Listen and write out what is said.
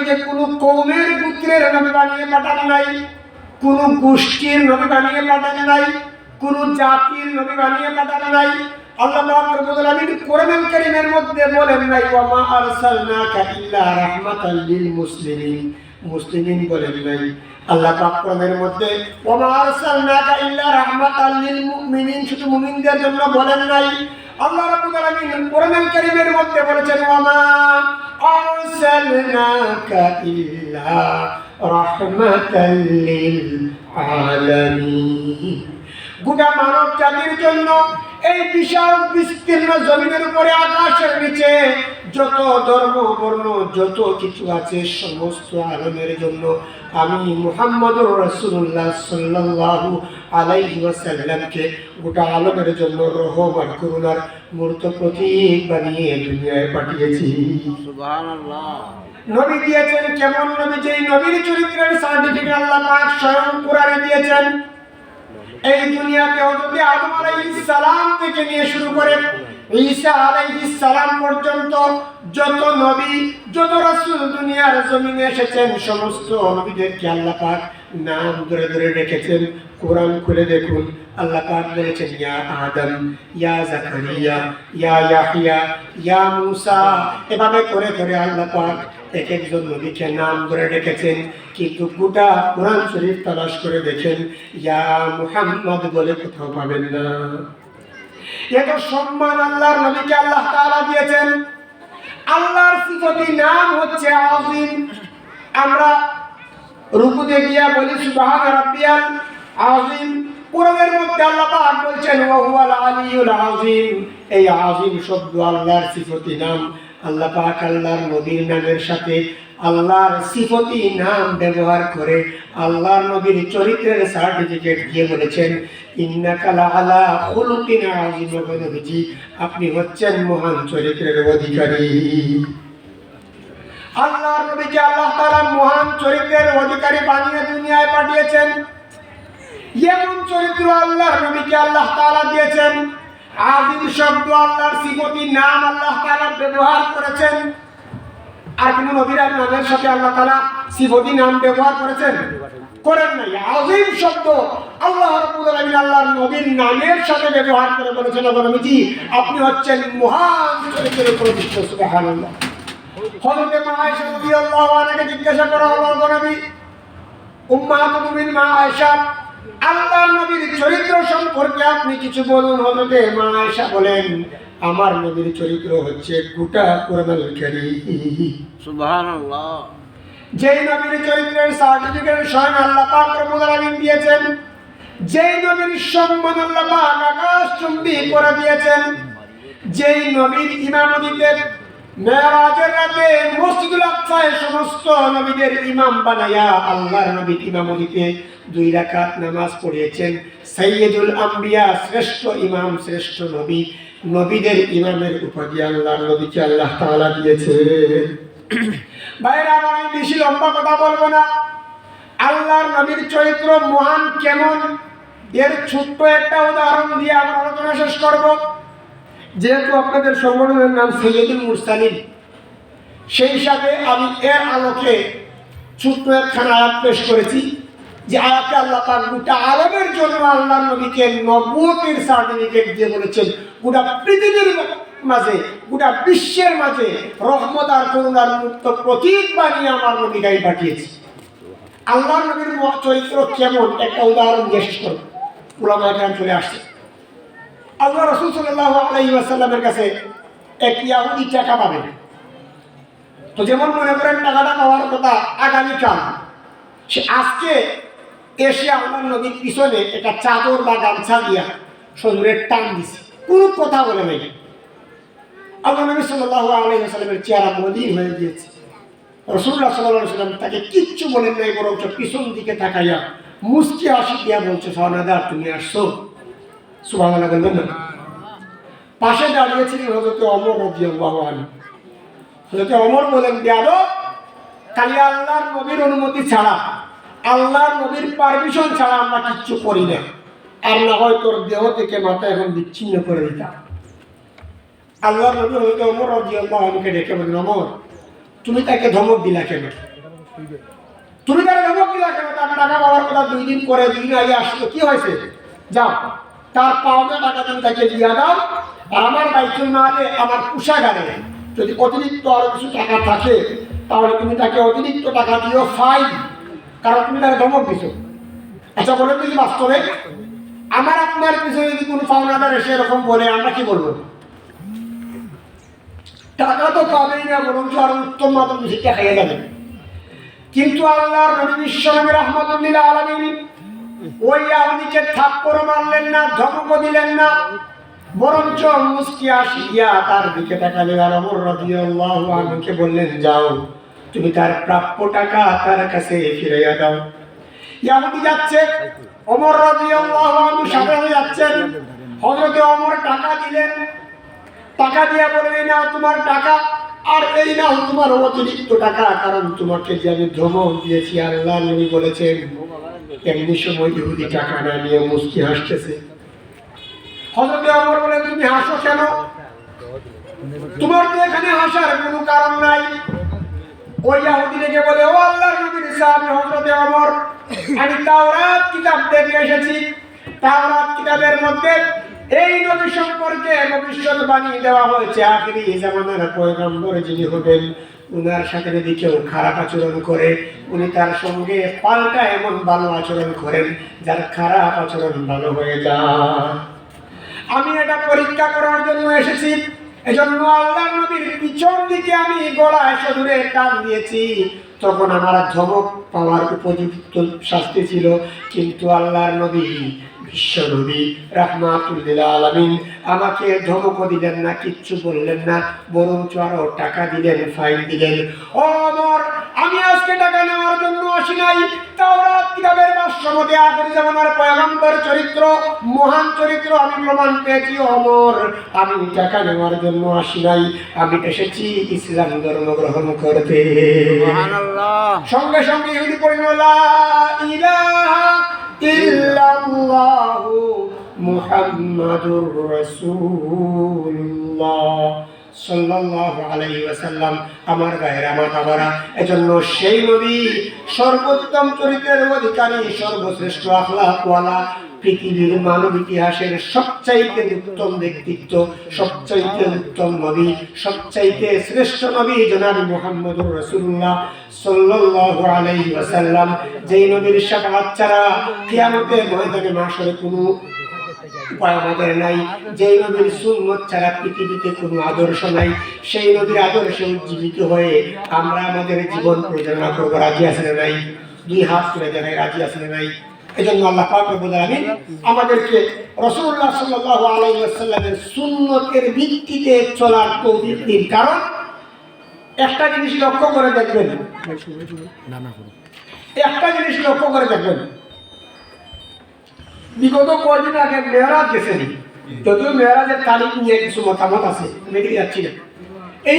নবীকে কোনো কৌমের পুত্রের নবী বানিয়ে পাঠান নাই, কোনো গোষ্ঠীর নবী বানিয়ে পাঠান নাই, কোনো জাতির নবী বানিয়ে পাঠান নাই। আল্লাহ কারীমের মধ্যে বলেন নাই আল্লাহ পাক কোরআনের মধ্যে ওয়া মা আরসালনাকা জন্য বলেন নাই। আল্লাহ রাব্বুল আলামিন কোরআনুল কারীমের মধ্যে বলেছেন ওয়া আরসালনাকা إلا رحمة للعالمين. গোটা মানব জাতির জন্য এই বিশাল বিস্তীর্ণ জমিনের উপরে আকাশের নিচে যত ধর্ম বর্ণ যত কিছু আছে সমস্ত আলমের জন্য আমি মুহাম্মদ রসুল্লাহ সাল্লাল্লাহু আলাইহি ওয়াসাল্লামকে গোটা আলমের জন্য রহম আর করুণার মূর্ত প্রতীক বানিয়ে দুনিয়ায় পাঠিয়েছি। নবী দিয়েছেন কেমন নবী? যেই নবীর চরিত্রের সার্টিফিকেট আল্লাহ পাক স্বয়ং কোরআনে দিয়েছেন। এই দুনিয়াতে হযরত আদম আলাইহিস সালাম থেকে নিয়ে শুরু করে ঈসা আলাইহিস সালাম পর্যন্ত যত নবী, যত রাসূল দুনিয়ার জমিনে এসেছেন, সমস্ত নবীদেরকে আল্লাহ পাক নাম ধরে ধরে রেখেছেন। কোরআন খুলে দেখুন, আল্লাহ পাক বলেছেন, ইয়া আদম, ইয়া জাকারিয়া, ইয়া ইয়াহইয়া ইয়া মূসা। এভাবে করে করে আল্লাহ পাক এক একজন নবীকে নাম ধরে রেখেছেন। কিন্তু গোটা কোরআন শরীফ তালাশ করে দেখেন, ইয়া মুহাম্মদ বলে কোথাও পাবেন না। এত সম্মান আল্লাহর নবীকে আল্লাহ তাআলা দিয়েছেন। আল্লাহর সিফতি নাম হচ্ছে আজিম আমরা রুকুতে গিয়া বলি, সুবহান রাব্বিয়াল আজিম কোরআনের মধ্যে আল্লাহ পাক বলছেন, ওয়া হুয়াল আলিয়ুল আজিম এই আজিম শব্দ আল্লাহর সিফতি নাম। আল্লাহ পাক আল্লাহর নবীর নামের সাথে আল্লাহর সিফতি নাম ব্যবহার করে আল্লাহর নবীর চরিত্রের সার্টিফিকেট দিয়ে বলেছেন, ইন্নাকা আলা খুলুকিন আজিম আপনি হচ্ছেন মহান চরিত্রের অধিকারী। আল্লাহর নবীকে আল্লাহ তাআলা মহান চরিত্রের অধিকারী বানিয়ে দুনিয়ায় পাঠিয়েছেন। এমন চরিত্র আল্লাহর নবীকে আল্লাহ তাআলা দিয়েছেন আজিম শব্দ আল্লাহর সিফতি নাম আল্লাহ তাআলা ব্যবহার করেছেন, আর কোন নবীর নামের সাথে আল্লাহ তাআলা সিফতি নাম ব্যবহার করেছেন, করেন নাই। আজিম শব্দ আল্লাহ রাব্বুল আলামিন আল্লাহর নবীর নামের সাথে ব্যবহার করে বলেছেন, "ওগো নবীজি, আপনি হচ্ছেন মহান চরিত্রের প্রতিষ্ঠ সুবহানাল্লাহ। হযরত মা আয়েশা রাদিয়াল্লাহু আনহাকে জিজ্ঞাসা করা হলো, "ওগো নবী উম্মাহাতুল মুমিন মা আয়েশা আল্লাহর নবীর চরিত্র সম্পর্কে আপনি কিছু বলুন হযরত মা আয়েশা বলেন আমার নবীর চরিত্র হচ্ছে গোটা কোরআনুল কারীম। সুবহানাল্লাহ। যেই নবীর চরিত্রের সার্টিফিকেট স্বয়ং আল্লাহ পাক রব্বুল আলামিন দিয়েছেন যেই নবীর সম্মান আল্লাহ পাক আকাশ চুম্বি করে দিয়েছেন যেই নবীর ইমামতিতে মেরাজের রাতে মসজিদুল আকসায় সমস্ত নবীদের ইমাম বানায়া আল্লাহর নবীর ইমামতিতে দুই রাকাত নামাজ পড়িয়েছেন। সাইয়্যিদুল আম্বিয়া শ্রেষ্ঠ ইমাম, শ্রেষ্ঠ নবী, নবীদের ইমামের উপাধি আল্লাহর নবীকে আল্লাহ তাআলা দিয়েছে ভাইরা আমার আমি বেশি লম্বা কথা বলব না। আল্লাহর নবীর চরিত্র মহান কেমন? এর ছোট্ট একটা উদাহরণ দিয়ে আমরা আলোচনা শেষ করব। যেহেতু আপনাদের সংগঠনের নাম সৈয়দুল মুরসালিন, সেই হিসাবে আমি এর আলোকে ছোট্ট একখানা আয়াত পেশ করেছি। যে আয়াতে আল্লাহ পাক গোটা আলমের জন্য আল্লাহর নবীকে নবুয়তের সার্টিফিকেট দিয়ে বলেছেন, গোটা পৃথিবীর মাঝে, গোটা বিশ্বের মাঝে রহমত আর করুণার মুক্ত প্রতীক বানিয়ে আমার নবীকে আমি পাঠিয়েছি। আল্লাহর নবীর চরিত্র কেমন? একটা উদাহরণ শেষ করব উলামা একরাম চলে আসছে। আল্লাহ রসুল সাল্লাহ আলাইহি ওয়াসাল্লামের কাছে এক ইয়াহুদি টাকা পাবেন তো যেমন মনে করেন টাকাটা পাওয়ার কথা, আগামীকাল সে আজকে এসে আল্লাহ নবীর পিছনে একটা চাদর বা গামছা দিয়া শরীরের টান দিছে। কোনো কথা বলে নাই। আল্লাহ নবী সাল্লাহ আলাইসাল্লামের চেহারা মদিন হয়ে গিয়েছে। রসুল্লাহ সাল্লাহ সাল্লাম তাকে কিচ্ছু বলেন নাই, বরঞ্চ পিছন দিকে তাকাইয়া মুস্কি হাসি দিয়া বলছে সহনাদার তুমি আসছো। সুবাহ বলবেন না। পাশে দাঁড়িয়েছিলেন হজরত অমর রবি আল্লাহ হজরত অমর বলেন, বেয়াদব খালি আল্লাহর নবীর অনুমতি ছাড়া আল্লাহর নবীর পারমিশন ছাড়া আমরা কিচ্ছু করি না। আর না হয় তোর দেহ থেকে মাথা এখন বিচ্ছিন্ন করে দিতাম। আল্লাহর নবী হয়তো অমর আল্লাহ আমাকে ডেকে বলেন অমর তুমি তাকে ধমক দিলা কেন? তুমি তাকে ধমক দিলা কেন? তার টাকা পাওয়ার কথা দুই দিন পরে দুই দিন আগে আসলো। কি হয়েছে? যাও, তার পাওনা টাকা তুমি তাকে দিয়ে দাও। আর আমার না হলে আমার পোশাকারে যদি অতিরিক্ত আরও কিছু টাকা থাকে, তাহলে তুমি তাকে অতিরিক্ত টাকা দিও ফাইন কারণ তুমি তাকে ধমক দিছো। আচ্ছা বলে তুই বাস্তবে? আমার আপনার পিছনে যদি কোনো পাওনাদার এসে এরকম বলে, আমরা কি বলব? টাকা তো পাবেই না, বরঞ্চ আরও উত্তম মাত্র শিক্ষা খাইয়ে যাবেন কিন্তু আল্লাহর নবী বিশ্বনবী রহমতুল্লাহ আলমিন ওই আহদিকে থাপ্পড় মারলেন না, ধমক দিলেন না, বরঞ্চ মুস্কি আসিয়া তার দিকে তাকালে আর অমর রাদিয়াল্লাহু আনহুকে বললেন, যাও। তুমি তার প্রাপ্য টাকা তার কাছে ফিরাইয়া দাও। ইয়াহুদি যাচ্ছে অমর রাদিয়াল্লাহু আনহু সাথে সাথে যাচ্ছেন। হযরতে অমর টাকা দিলেন। টাকা দিয়া বলে এই নাও তোমার টাকা, আর এই নাও তোমার অতিরিক্ত টাকা, কারণ তোমাকে যে আমি ধমক দিয়েছি, আল্লাহ নবী বলেছেন, এমনি সময় ইহুদি টাকা না নিয়ে মুস্কি হাসতেছে। হজরত অমর বলে তুমি হাসো কেন? তোমার তো এখানে হাসার কোনো কারণ নাই। ওই রেখে বলে, ও আল্লাহর নবীর সাহাবী হযরতে ওমর। আমি তাওরাত কিতাব দেখে এসেছি। তাওরাত কিতাবের মধ্যে এই নবী সম্পর্কে ভবিষ্যৎবাণী দেওয়া হয়েছে। আখিরি জামানার পয়গম্বর যিনি হবেন, উনার সাথে যদি কেউ খারাপ আচরণ করে, উনি তার সঙ্গে পাল্টা এমন ভালো আচরণ করেন, যার খারাপ আচরণ ভালো হয়ে যায়। আমি এটা পরীক্ষা করার জন্য এসেছি। এজন্য আল্লাহ নবীর পিছন দিকে আমি গলায় সদূরে টান দিয়েছি। তখন আমার ধমক পাওয়ার উপযুক্ত শাস্তি ছিল। কিন্তু আল্লাহর নবী, বিশ্ব নবী, রাহমাতুল্লিল আলমিন আমাকে ধমকও দিলেন না, কিচ্ছু বললেন না, বরঞ্চ আরও টাকা দিলেন, ফাইল দিলেন। ও আমার আমি আজকে টাকা নেওয়ার জন্য আসি নাই। তাওরাত কিতাবের ভাষ্যমতে আখেরি জামানার পয়গম্বর চরিত্র মহান চরিত্র আমি প্রমাণ পেয়েছি অমর। আমি টাকা নেওয়ার জন্য আসি নাই। আমি এসেছি ইসলাম ধর্ম গ্রহণ করতে। সঙ্গে সঙ্গে ইহুদি পড়ল লা ইলাহা ইল্লাল্লাহু মুহাম্মাদুর রাসূলুল্লাহ। পৃথিবীর মানব ইতিহাসের সবচাইতে উত্তম ব্যক্তিত্ব, সবচাইতে উত্তম নবী, সবচাইতে শ্রেষ্ঠ নবী জনাবি মুহাম্মদুর রাসূলুল্লাহ সাল্লাল্লাহু আলাইহি যেই নবীর শাফাআত ছাড়া কিয়ামতের ময়দানে মাশরে কোনো উপায় আমাদের নাই। যেই নবীর সুন্নত ছাড়া পৃথিবীতে কোনো আদর্শ নাই সেই নবীর আদর্শে উজ্জীবিত হয়ে আমরা আমাদের জীবন পরিচালনা করব। রাজি আছে না নাই? দুই হাত তুলে দেখায় রাজি আছে না নাই? এজন্য আল্লাহ পাক রব্বুল আলামিন আমাদেরকে রাসূলুল্লাহ সাল্লাল্লাহু আলাইহি ওয়াসাল্লামের সুন্নতের ভিত্তিতে চলার তৌফিক দিন। কারণ একটা জিনিস লক্ষ্য করে দেখবেন। একটা জিনিস লক্ষ্য করে দেখবেন। বিগত কদিন আগে মেয়েরাজ গেছেন যদিও মেয়েরাজের তারিখ নিয়ে কিছু মতামত আছে আমি এদিকে যাচ্ছি না